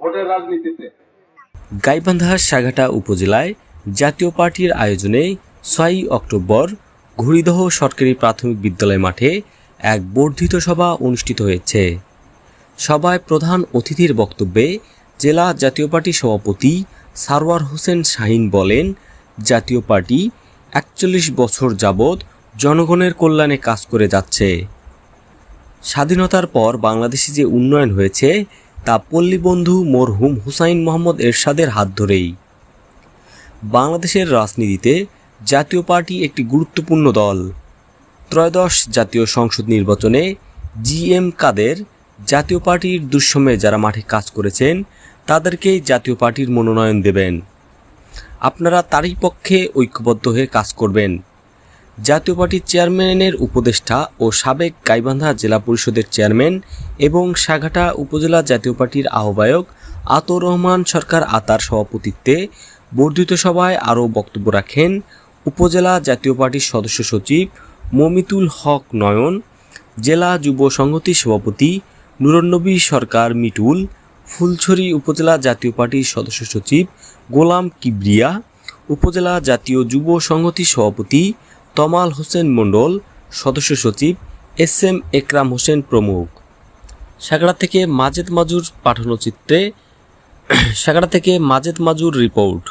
ভোটের রাজনীতিতে। গাইবান্ধা সাঘাটা উপজেলায় জাতীয় পার্টির আয়োজনে ছয়ই অক্টোবর ঘুরিদহ সরকারি প্রাথমিক বিদ্যালয় মাঠে এক বর্ধিত সভা অনুষ্ঠিত হয়েছে। সভায় প্রধান অতিথির বক্তব্যে জেলা জাতীয় পার্টি সভাপতি সারওয়ার হোসেন শাহিন বলেন, জাতীয় পার্টি একচল্লিশ বছর যাবৎ জনগণের কল্যাণে কাজ করে যাচ্ছে। স্বাধীনতার পর বাংলাদেশে যে উন্নয়ন হয়েছে তা পল্লীবন্ধু মরহুম হুসাইন মোহাম্মদ এরশাদের হাত ধরেই। বাংলাদেশের রাজনীতিতে জাতীয় পার্টি একটি গুরুত্বপূর্ণ দল। ত্রয়োদশ জাতীয় সংসদ নির্বাচনে জি এম কাদের জাতীয় পার্টির দুঃসময়ে যারা মাঠে কাজ করেছেন তাদেরকেই জাতীয় পার্টির মনোনয়ন দেবেন। আপনারা তারই পক্ষে ঐক্যবদ্ধ হয়ে কাজ করবেন। জাতীয় পার্টির চেয়ারম্যানের উপদেষ্টা ও সাবেক গাইবান্ধা জেলা পরিষদের চেয়ারম্যান এবং সাঘাটা উপজেলা জাতীয় পার্টির আহ্বায়ক আতর রহমান সরকার আতার সভাপতিত্বে বর্ধিত সভায় আরও বক্তব্য রাখেন উপজেলা জাতীয় পার্টির সদস্য সচিব মমিতুল হক নয়ন, জেলা যুব সংহতি সভাপতি নুরনবী সরকার মিটুল, ফুলছড়ি উপজেলা জাতীয় পার্টির সদস্য সচিব গোলাম কিবরিয়া, উপজেলা জাতীয় যুব সংহতি সভাপতি তমাল হোসেন মণ্ডল, সদস্য সচিব, এস এম একরাম হোসেন প্রমুখ। সাগড়া থেকে মাজেদ মাজুর পাঠানো চিত্রে, সাগড়া থেকে মাজেদ মাজুর রিপোর্ট।